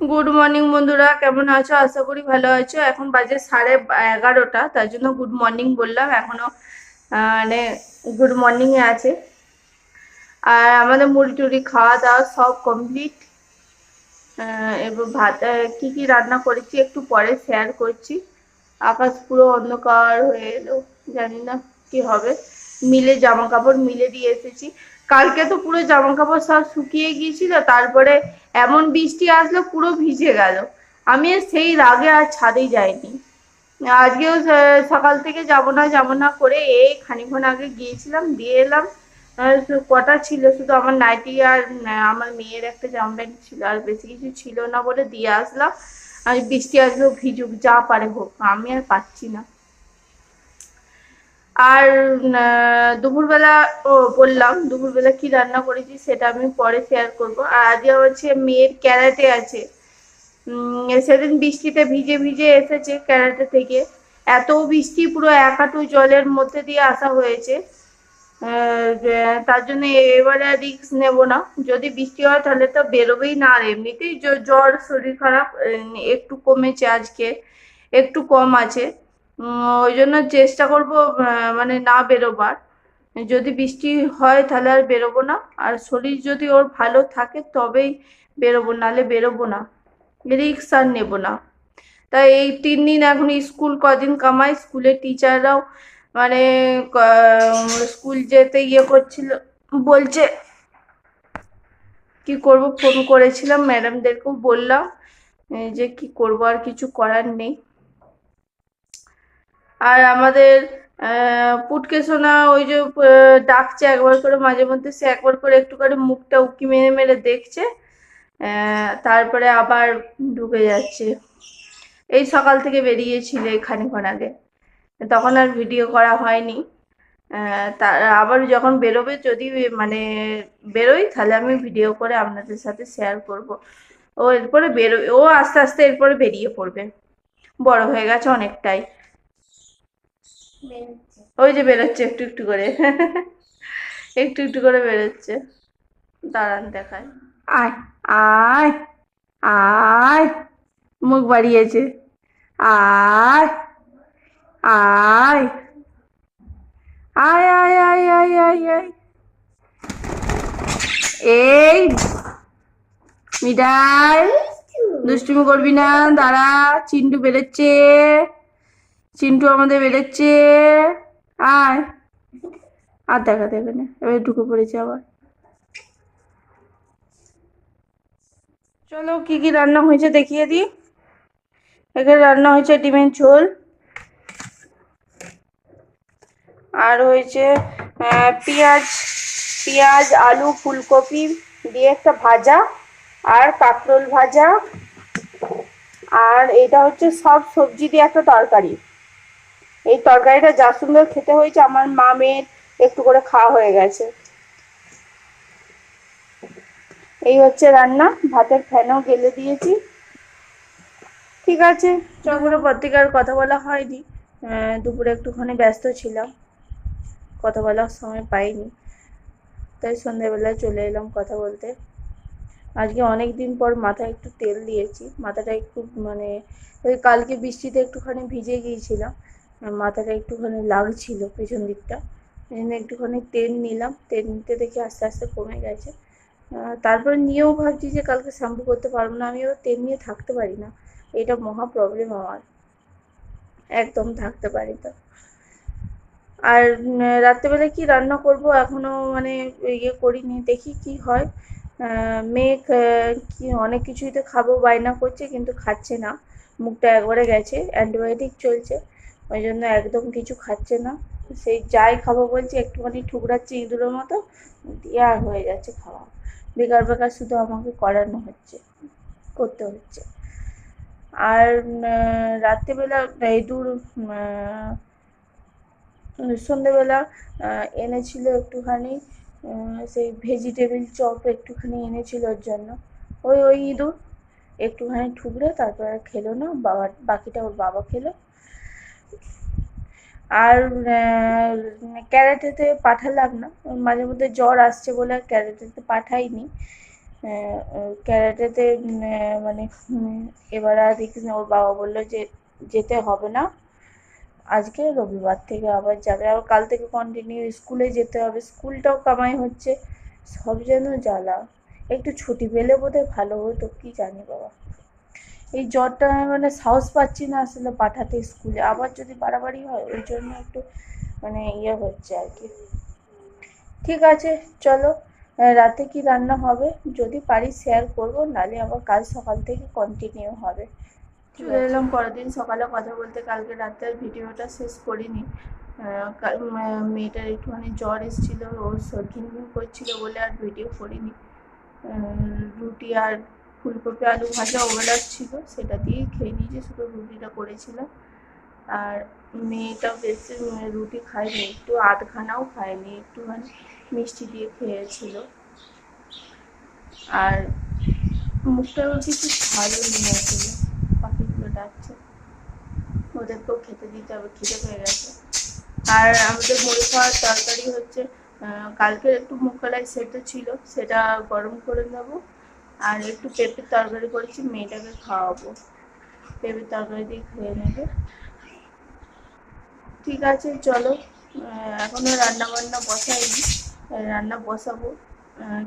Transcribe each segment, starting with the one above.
Good morning বন্ধুরা। কেমন আছো? আশা করি ভালো আছো। এখন বাজে সাড়ে এগারোটা। তার জন্য গুড মর্নিং বললাম। এখনও মানে গুড মর্নিং এ আছে। আর আমাদের মুড়ি টুড়ি খাওয়া দাওয়া সব কমপ্লিট এবার ভাত কি কি রান্না করেছি একটু পরে শেয়ার করছি। আকাশ পুরো অন্ধকার হয়ে এলো। জানি না কি হবে। মিলে জামা কাপড় মিলে দিয়ে এসেছি। কালকে তো পুরো জামা কাপড় সব শুকিয়ে গিয়েছিল, তারপরে এমন বৃষ্টি আসলো, পুরো ভিজে গেল। আমি সেই রাগে আর ছাদেই যাইনি। আজকেও সকাল থেকে যাব না যাব না করে এই খানিক্ষণ আগে গিয়েছিলাম, দিয়ে এলাম। কটা ছিল? শুধু আমার নাইটি আর আমার মেয়ের একটা জামা প্যান্ট ছিল, আর বেশি কিছু ছিল না বলে দিয়ে আসলাম। আর বৃষ্টি আসলেও ভিজুক, যা পারে হোক, আমি আর পাচ্ছি না। আর দুপুরবেলা, ও, বললাম, দুপুরবেলা কি রান্না করেছি সেটা আমি পরে শেয়ার করব। আর আজকে হচ্ছে মেয়ের ক্যারাটে আছে। সেদিন বৃষ্টিতে ভিজে ভিজে এসেছে ক্যারাটে থেকে। এত বৃষ্টি, পুরো এক হাঁটু জলের মধ্যে দিয়ে আসা হয়েছে। তার জন্য এবারে রিস্ক নেব না। যদি বৃষ্টি হয় তাহলে তো বেরোবেই না। আর এমনিতেই জ্বর, শরীর খারাপ একটু কমেছে আজকে, একটু কম আছে। ওই জন্য চেষ্টা করব মানে না বেরোবার। যদি বৃষ্টি হয় তাহলে আর বেরোবো না। আর শরীর যদি ওর ভালো থাকে তবেই বেরোবো, নাহলে বেরোবো না। রিক্স আর নেব না। তাই এই তিন দিন এখন স্কুল কদিন কামাই স্কুলের টিচাররাও মানে স্কুল যেতে ইয়ে করছিল, বলছে, কি করব ফোন করেছিলাম, ম্যাডামদেরকেও বললাম যে কি করব আর কিছু করার নেই। আর আমাদের আহ, পুটকে সোনা ওই যে ডাকছে একবার করে মাঝে মধ্যে সে একবার করে একটু করে মুখটা উকি মেরে মেরে দেখছে তারপরে আবার ঢুকে যাচ্ছে। এই সকাল থেকে বেরিয়েছিল খানিক্ষণ আগে। তখন আর ভিডিও করা হয়নি। তার আবার যখন বেরোবে যদি মানে বেরোই তাহলে আমি ভিডিও করে আপনাদের সাথে শেয়ার করব। ও এরপরে বেরোবে ও আস্তে আস্তে এরপরে বেরিয়ে পড়বে। বড় হয়ে গেছে অনেকটাই। ওই যে বেরোচ্ছে, একটু একটু করে। একটু একটু করে বেরোচ্ছে। দাঁড়ান দেখায় আয় আয় আয়, মুখ বাড়িয়েছে। আয় আয় আয় আয় আয় আয় আয় আয়। এই মিঠাই দুষ্টুমি করবি না, দাঁড়া, চিন্টু বেরোচ্ছে। চিন্টু আমাদের বেরোচ্ছে। আয়। আর দেখা দেবে না। এবার ঢুকে পড়েছে আবার। চলো, কি কি রান্না হয়েছে দেখিয়ে দিই। এখানে রান্না হয়েছে ডিমের ঝোল। আর হয়েছে পেঁয়াজ পেঁয়াজ, আলু, ফুলকপি দিয়ে একটা ভাজা আর কাঁকরোল ভাজা। আর এটা হচ্ছে সব সবজি দিয়ে একটা তরকারি। এই তরকারিটা যা সুন্দর খেতে হয়েছে, আমার মা মেয়ের একটু করে খাওয়া হয়ে গেছে। এই হচ্ছে রান্না, ভাতের ফ্যানও গেলে দিয়েছি। ঠিক আছে চকুরে পত্রিকার কথা বলা হয়নি। দুপুরে একটুখানি ব্যস্ত ছিলাম। কথা বলার সময় পাইনি। তাই সন্ধ্যেবেলায় চলে এলাম কথা বলতে। আজকে অনেক দিন পর মাথায় একটু তেল দিয়েছি। মাথাটা একটু মানে ওই কালকে বৃষ্টিতে একটুখানি ভিজে গিয়েছিলাম। মাথাটা একটুখানি লাগছিল পেছন দিকটা। জন্য একটুখানি তেল নিলাম, তেল নিতে দেখি আস্তে আস্তে কমে গেছে। তারপরে নিয়েও ভাবছি যে কালকে শ্যাম্পু করতে পারব না আমি তেল নিয়ে থাকতে পারি না। এটা মহা প্রবলেম আমার। একদম থাকতে পারি তো আর রাত্রেবেলা কি রান্না করব এখনও মানে ইয়ে করিনি, দেখি কি হয়। মেয়ে কি অনেক কিছুই তো খাব, বায়না করছে কিন্তু খাচ্ছে না। মুখটা একবারে গেছে, অ্যান্টিবায়োটিক চলছে। ওই জন্য একদম কিছু খাচ্ছে না। সেই যাই খাব বলছে একটুখানি ঠুকরাচ্ছে ইঁদুরের মতো দিয়ে আর হয়ে যাচ্ছে খাওয়া। বেকার বেকার শুধু আমাকে করানো হচ্ছে করতে হচ্ছে। আর রাত্রেবেলা এই দূর উম, সন্ধেবেলা এনেছিল একটুখানি সেই ভেজিটেবিল চপ একটুখানি এনেছিল ওর জন্য। ওই ওই ইঁদুর একটুখানি ঠুকরে তারপর আর খেলো না বাবা বাকিটা ওর বাবা খেলো। আর ক্যারাটেতে পাঠালাম না। মাঝে মধ্যে জ্বর আসছে বলে আর ক্যারাটেতে পাঠাইনি। ক্যারাটেতে মানে এবার আর ওর বাবা বলল যে যেতে হবে না। আজকে রবিবার থেকে আবার যাবে। আবার কাল থেকে কন্টিনিউ স্কুলে যেতে হবে। স্কুলটাও কামাই হচ্ছে। সব যেন জ্বালা। একটু ছুটি পেলে বোধহয় ভালো হতো, কি জানি বাবা। এই জ্বরটা মানে সাহস পাচ্ছি না আসলে পাঠাতে স্কুলে। আবার যদি বাড়াবাড়ি হয় ওই জন্য একটু মানে ইয়ে হচ্ছে আর কি। ঠিক আছে চলো রাতে কি রান্না হবে? যদি পারি শেয়ার করব নালে আবার কাল সকাল থেকে কন্টিনিউ হবে। চলে এলাম পরের দিন সকালে কথা বলতে। কালকে রাতে আর ভিডিওটা শেষ করিনি। মেয়েটার একটুখানি জ্বর এসেছিল ওর ঘিনঘিন করছিল বলে আর ভিডিও করিনি। রুটি আর ফুলকপি, আলু ভাজা ওবেলার ছিল, সেটা দিয়েই খেয়ে নিয়েছি, শুধু রুটিটা করেছিলাম। আর মেয়েটাও বেশি রুটি খায়নি, একটু আধখানাও খায়নি, একটুখানি মিষ্টি দিয়ে খেয়েছিল। আর মুখটা কিছু ভালো নেই আসলে, পাখিগুলো ডাকছে। ওদেরকেও খেতে দিতে হবে, খিদে পেয়ে গেছে। আর আমাদের মুড়ি খাওয়ার তরকারি হচ্ছে কালকের একটু মুগ কলাই সেদ্ধ ছিল, সেটা গরম করে নেব। আর একটু পেঁপের তরকারি করেছি মেয়েটাকে খাওয়াবো। পেঁপের তরকারি দিয়ে খেয়ে নেবে। ঠিক আছে চলো। আহ, এখনও রান্না বান্না বসাইনি। রান্না বসাবো।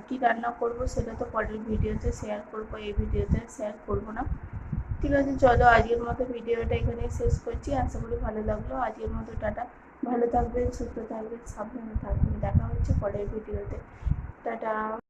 কি রান্না করব সেটা তো পরের ভিডিওতে শেয়ার করব। এই ভিডিওতে শেয়ার করব না। ঠিক আছে চলো। আজকের মতো ভিডিওটা এখানে শেষ করছি। আশা করি ভালো লাগল। আজকের মতো টাটা। ভালো থাকবেন সুস্থ থাকবেন সাবধানে থাকবেন। দেখা হচ্ছে পরের ভিডিওতে। টাটা।